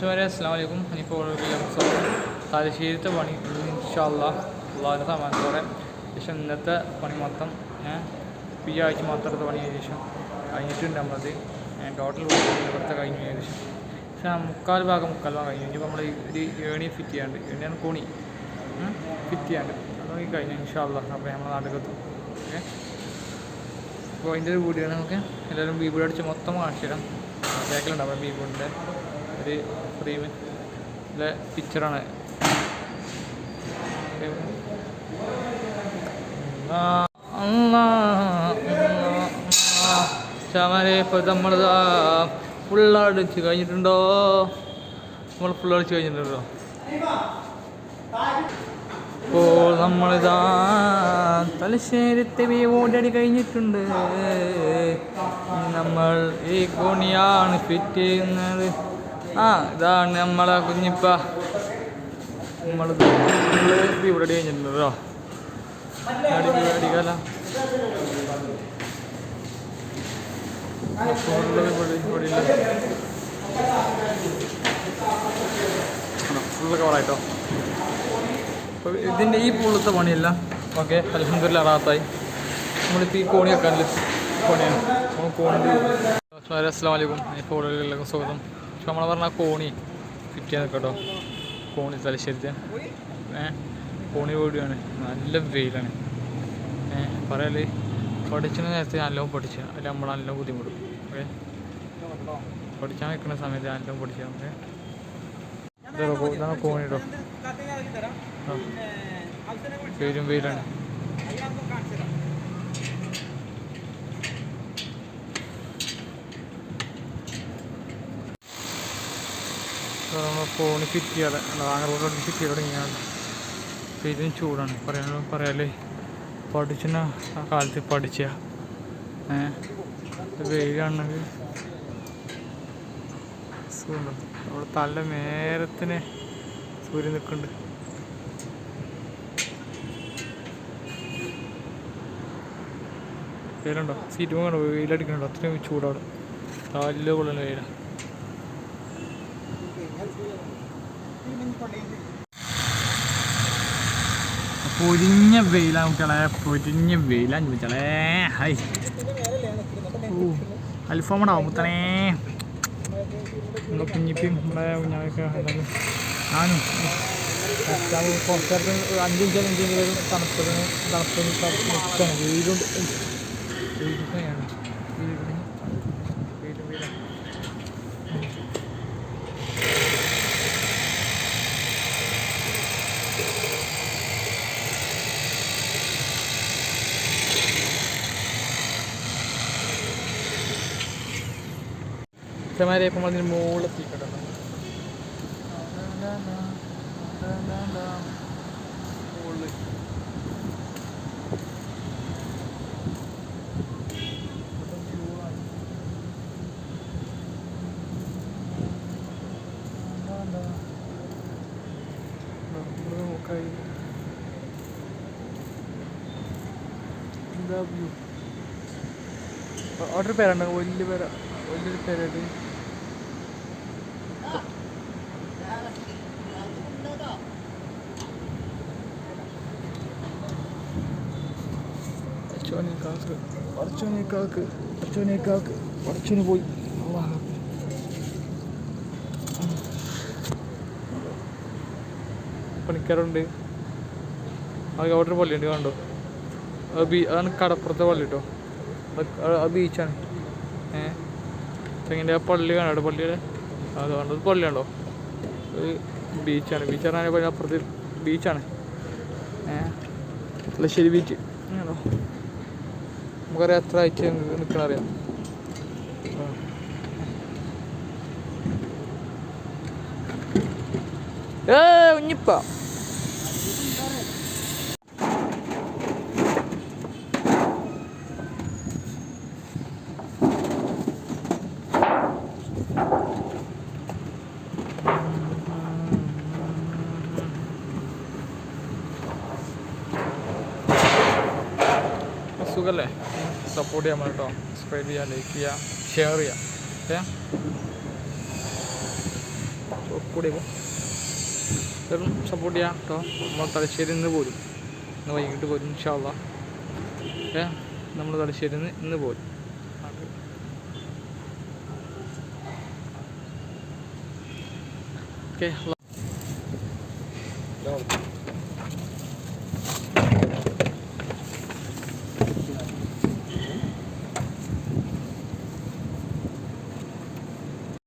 മച്ചുമാരെ അസ്സാം വലൈക്കും ഇനിയിപ്പോൾ തലശ്ശേരിത്തെ പണി ഇൻഷാല്ല അള്ളാഹിന്റെ സമാനത്തോടെ ശേഷം ഇന്നത്തെ പണി മൊത്തം ഈ ആഴ്ച മാത്രത്തെ പണി ഏകദേശം കഴിഞ്ഞിട്ടുണ്ട് നമ്മളത് ടോട്ടൽ ഇവിടുത്തെ കഴിഞ്ഞു ഏകദേശം പക്ഷേ മുക്കാൽ ഭാഗം മുക്കാൽ ഭാഗം കഴിഞ്ഞു ഇനിയിപ്പോൾ നമ്മൾ ഒരു ഏണി ഫിറ്റ് ചെയ്യാണ്ട് ഏണിയാണ് കോണി ഫിറ്റ് ചെയ്യാണ്ട് അത് കഴിഞ്ഞു ഇൻഷാല്ല അപ്പോൾ നമ്മുടെ നാട്ടിലെത്തും ഓക്കെ അപ്പോൾ അതിന്റെ ഒരു വീഡിയോ നമുക്ക് എല്ലാവരും ബീബോഡ് അടിച്ച് മൊത്തം കാണിച്ചു തരാം ബാക്കിലുണ്ടാവും ബീബോർഡിന്റെ ഒരു ഫ്രെയിമിലെ പിക്ചറാണ് ചമരെ ഇപ്പോൾ നമ്മളിതാ ഫുള്ളടിച്ച് കഴിഞ്ഞിട്ടുണ്ടോ? നമ്മൾ ഫുള്ളടിച്ച് കഴിഞ്ഞിട്ടുണ്ടോ? ഇപ്പോൾ നമ്മളിതാ തലശ്ശേരത്തെ ഓടി കഴിഞ്ഞിട്ടുണ്ട്. നമ്മൾ ഈ കോണിയാണ് ഫിറ്റ് ചെയ്യുന്നത്. ആ ഇതാണ് നമ്മളെ കുഞ്ഞിപ്പ. നമ്മൾ ഇവിടെ കഴിഞ്ഞിട്ടുണ്ട് ഇതിന്റെ ഈ പൂളത്തെ പണിയല്ല. ഓക്കെ അലഹമില്ല റാത്തായി. നമ്മളിപ്പോൾ ഈ കോണി വെക്കാനല്ലേ കോണിയാണ്. കോണി അസ്സാം വലൈക്കും ഇപ്പോൾ എല്ലാവർക്കും സ്വാഗതം. പക്ഷെ നമ്മളെ പറഞ്ഞ കോണി കിട്ടിയാൽ കേട്ടോ കോണി തലശ്ശേരിത്തെ. ഏഹ് കോണി വീടിയാണ് നല്ല വെയിലാണ്. ഏഹ് പറയൽ പഠിച്ചിന് നേരത്തെ നല്ലോണം പഠിച്ച. അതിൽ നമ്മൾ നല്ല ബുദ്ധിമുട്ടും. ഓക്കെ? പഠിച്ചാൽ നിൽക്കുന്ന സമയത്ത് നല്ലോണം പഠിച്ചാൽ കോണിട്ടോ ഇതാണ്. വെയിലും വെയിലാണ് നമ്മൾ ഫോണ് ഫിറ്റ് ചെയ്യാതെ ബാംഗ്ലൂരിലോട്ട് ഫിറ്റ് ചെയ്ത് തുടങ്ങിയാണ് ഇതിന് ചൂടാണ്. പറയാൻ പറയാലേ പഠിച്ചിന ആ കാലത്ത് പഠിച്ച. വെയിലാണെങ്കിൽ സുഖമുണ്ടോ? അവിടെ തല നേരത്തിന് സൂര്യൻ നിൽക്കുന്നുണ്ട്. വെയിലുണ്ടോ? സീറ്റ് പോകണ്ടോ വെയിലടിക്കണുണ്ടോ അത്രയും ചൂടവിടെ തല്ല കൊള്ളുന്ന വെയിലാണ് പൊരിഞ്ഞ വെയിലാണ് കുട്ടികളെ പൊരിഞ്ഞ വെയിലാണ് കുട്ടികളെ ഹൈ. അൽഫാമടാ മുത്തനേ. നമ്മുടെ കുഞ്ഞിപ്പിയും നമ്മുടെ കുഞ്ഞാവൊക്കെ എന്തായാലും ഞാനും ഭർത്താവ് പുറത്തേക്ക് അഞ്ച് മിനിറ്റ് അഞ്ച് മിനിറ്റ് തണുപ്പതിന് നിൽക്കുകയാണ് വെയിലുണ്ട് വെയിലാണ് ചെമാരെ ഇപ്പം അതിന് മുകളിലെത്തി കിടന്നു എന്താ വ്യൂ വലിയ പേരാ. വലിയൊരു പേരായിട്ട് അച്ചോനേക്കാക്ക് അർച്ചോനേക്കാക്ക് കാക്ക് അർച്ചോന് പോയി. അല്ലാഹ്. പണിക്കാരുണ്ട്. അത് അവിടെ ഒരു പള്ളിയുണ്ട് കണ്ടോ? അത് ബീ അതാണ് കടപ്പുറത്തെ പള്ളി കേട്ടോ അത് അത് ബീച്ചാണ്. ഏഹ് തെങ്ങിന്റെ ആ പള്ളി കാണാം. പള്ളിയുടെ അത് കണ്ടത് പള്ളിയുണ്ടോ അത് ബീച്ചാണ്. ബീച്ചാണ് അപ്പുറത്ത് ബീച്ചാണ്. ഏഹ് തലശ്ശേരി ബീച്ച്. ആണോ നമുക്കറിയാം എത്ര ആഴ്ച നിൽക്കണം അറിയാം. ഏ കുഞ്ഞിപ്പ സുഖല്ലേ? സപ്പോർട്ട് ചെയ്യാൻ കേട്ടോ. സബ്സ്ക്രൈബ് ചെയ്യുക ലൈക്ക് ചെയ്യുക ഷെയർ ചെയ്യുക ഏ? കൂടി വെറും സപ്പോർട്ട് ചെയ്യാം കേട്ടോ. നമ്മൾ തലശ്ശേരി ഇന്ന് പോരും. ഇന്ന് വൈകിട്ട് പോരും ഇൻഷാല്ല ഏ? നമ്മൾ തലശ്ശേരി നിന്ന് ഇന്ന് പോരും. ഓക്കെ.